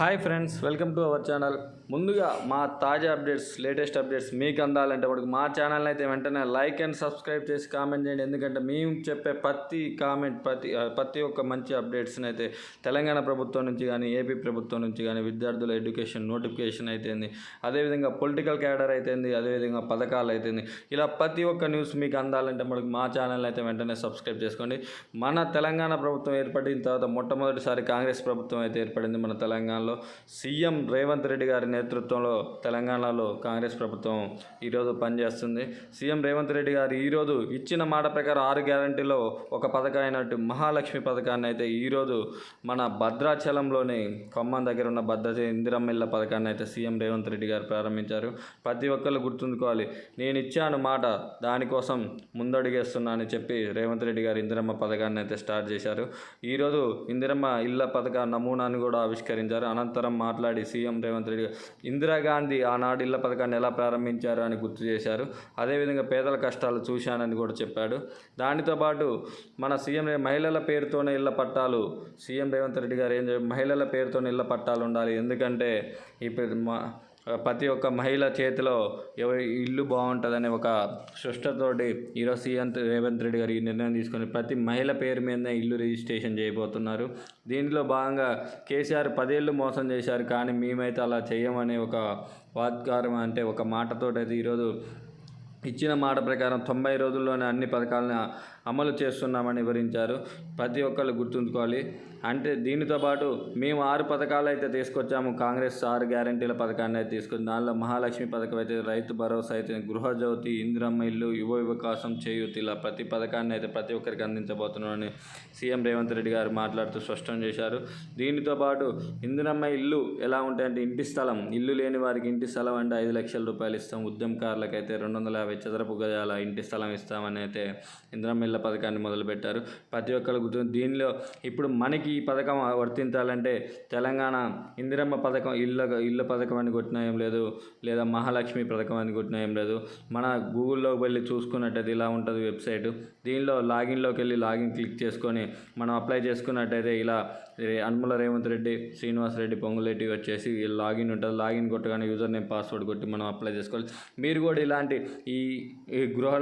Hi friends welcome to our channel. ముందుగా మా తాజా అప్డేట్స్ లేటెస్ట్ అప్డేట్స్ మీకు అందాలంటే మనకు మా ఛానల్ అయితే వెంటనే లైక్ అండ్ సబ్స్క్రైబ్ చేసి కామెంట్ చేయండి. ఎందుకంటే మేము చెప్పే ప్రతి కామెంట్ ప్రతి ప్రతి ఒక్క మంచి అప్డేట్స్ని అయితే తెలంగాణ ప్రభుత్వం నుంచి కానీ ఏపీ ప్రభుత్వం నుంచి కానీ విద్యార్థుల ఎడ్యుకేషన్ నోటిఫికేషన్ అయితేంది అదేవిధంగా పొలిటికల్ క్యాడర్ అయితేంది అదేవిధంగా పథకాలు అయితేంది ఇలా ప్రతి ఒక్క న్యూస్ మీకు అందాలంటే మనకు మా ఛానల్ అయితే వెంటనే సబ్స్క్రైబ్ చేసుకోండి. మన తెలంగాణ ప్రభుత్వం ఏర్పడిన తర్వాత మొట్టమొదటిసారి కాంగ్రెస్ ప్రభుత్వం అయితే ఏర్పడింది మన తెలంగాణలో. సీఎం రేవంత్ రెడ్డి గారి నేతృత్వంలో తెలంగాణలో కాంగ్రెస్ ప్రభుత్వం ఈరోజు పనిచేస్తుంది. సీఎం రేవంత్ రెడ్డి గారు ఈరోజు ఇచ్చిన మాట ప్రకారం ఆరు గ్యారంటీలో ఒక పథకం అయినట్టు మహాలక్ష్మి పథకాన్ని అయితే ఈరోజు మన భద్రాచలంలోని ఖమ్మం దగ్గర ఉన్న భద్రత ఇందిరమ్మ ఇళ్ళ పథకాన్ని అయితే సీఎం రేవంత్ రెడ్డి గారు ప్రారంభించారు. ప్రతి ఒక్కళ్ళు గుర్తుంచుకోవాలి. నేను ఇచ్చాను మాట దానికోసం ముందడుగేస్తున్నా అని చెప్పి రేవంత్ రెడ్డి గారు ఇందిరమ్మ పథకాన్ని అయితే స్టార్ట్ చేశారు. ఈరోజు ఇందిరమ్మ ఇళ్ళ పథక నమూనాను కూడా ఆవిష్కరించారు. అనంతరం మాట్లాడి సీఎం రేవంత్ రెడ్డి ఇందిరాగాంధీ ఆనాడు ఇళ్ళ పథకాన్ని ఎలా ప్రారంభించారు అని గుర్తు చేశారు. అదేవిధంగా పేదల కష్టాలు చూశానని కూడా చెప్పాడు. దానితో పాటు మన సీఎం మహిళల పేరుతోనే ఇళ్ళ పట్టాలు సీఎం రేవంత్ రెడ్డి గారు ఏం మహిళల పేరుతోనే ఇళ్ళ పట్టాలు ఉండాలి. ఎందుకంటే ఇప్పుడు మా ప్రతి ఒక్క మహిళ చేతిలో ఎవరి ఇల్లు బాగుంటుందనే ఒక సృష్టతోటి ఈరోజు సీఎం రేవంత్ రెడ్డి గారు ఈ నిర్ణయం తీసుకొని ప్రతి మహిళ పేరు మీదనే ఇల్లు రిజిస్ట్రేషన్ చేయబోతున్నారు. దీనిలో భాగంగా కేసీఆర్ పదేళ్ళు మోసం చేశారు కానీ మేమైతే అలా చేయమనే ఒక వాద్గారం అంటే ఒక మాటతోటైతే ఈరోజు ఇచ్చిన మాట ప్రకారం తొంభై రోజుల్లోనే అన్ని పథకాలను అమలు చేస్తున్నామని వివరించారు. ప్రతి ఒక్కళ్ళు గుర్తుంచుకోవాలి. అంటే దీనితో పాటు మేము ఆరు పథకాలు అయితే తీసుకొచ్చాము. కాంగ్రెస్ ఆరు గ్యారంటీల పథకాన్ని అయితే తీసుకొచ్చి దానిలో మహాలక్ష్మి పథకం అయితే రైతు భరోసా అయితే గృహజ్యోతి ఇందిరమ్మ ఇల్లు యువ వికాసం చేయూతి ఇలా ప్రతి పథకాన్ని అయితే ప్రతి ఒక్కరికి అందించబోతున్నామని సీఎం రేవంత్ రెడ్డి గారు మాట్లాడుతూ స్పష్టం చేశారు. దీనితో పాటు ఇందిరమ్మ ఇల్లు ఎలా ఉంటాయంటే ఇంటి స్థలం ఇల్లు లేని వారికి ఇంటి స్థలం అంటే ఐదు లక్షల రూపాయలు ఇస్తాం. ఉద్యమకారులకైతే అయితే రెండు వందల యాభై చదరపు గజాల ఇంటి స్థలం ఇస్తామని అయితే ఇందిరమ్మ ఇళ్ళ పథకాన్ని మొదలుపెట్టారు. ప్రతి ఒక్కరు గుర్తు దీనిలో ఇప్పుడు మనకి ఈ పథకం వర్తించాలంటే తెలంగాణ ఇందిరమ్మ పథకం ఇళ్ళ ఇళ్ళ పథకం అని కొట్టినా ఏం లేదు లేదా మహాలక్ష్మి పథకం అని కొట్టినా ఏం లేదు. మన గూగుల్లోకి వెళ్ళి చూసుకున్నట్టయితే ఇలా ఉంటుంది వెబ్సైట్. దీనిలో లాగిన్లోకి వెళ్ళి లాగిన్ క్లిక్ చేసుకొని మనం అప్లై చేసుకున్నట్టయితే ఇలా రే- రేవంత్ రెడ్డి శ్రీనివాస్ రెడ్డి పొంగులేటి వచ్చేసి లాగిన్ ఉంటుంది. లాగిన్ కొట్టగానే యూజర్ నేమ్ పాస్వర్డ్ కొట్టి మనం అప్లై చేసుకోవాలి. మీరు కూడా ఇలాంటి ఈ గృహ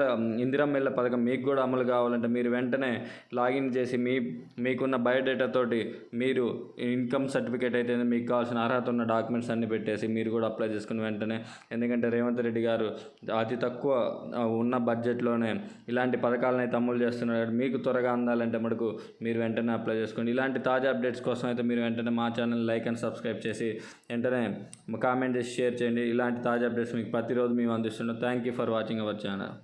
ఇందిరమ్మ ఇళ్ళ పథకం మీకు కూడా అమలు కావాలంటే మీరు వెంటనే లాగిన్ చేసి మీ మీకున్న బయోడేటాతోటి మీరు ఇన్కమ్ సర్టిఫికేట్ అయితే మీకు కావాల్సిన అర్హత ఉన్న డాక్యుమెంట్స్ అన్ని పెట్టేసి మీరు కూడా అప్లై చేసుకుని వెంటనే ఎందుకంటే రేవంత్ రెడ్డి గారు అతి తక్కువ ఉన్న బడ్జెట్లోనే ఇలాంటి పథకాలను అయితే అమలు చేస్తున్నారు మీకు త్వరగా అందాలంటే మటుకు మీరు వెంటనే అప్లై చేసుకోండి. ఇలాంటి తాజా అప్డేట్స్ కోసం అయితే మీరు వెంటనే మా ఛానల్ లైక్ అండ్ సబ్స్క్రైబ్ చేసి వెంటనే కామెంట్ చేసి షేర్ చేయండి. ఇలాంటి తాజా అప్డేట్స్ మీకు ప్రతిరోజు మేము అందిస్తున్నాం. Thank you for watching. Our channel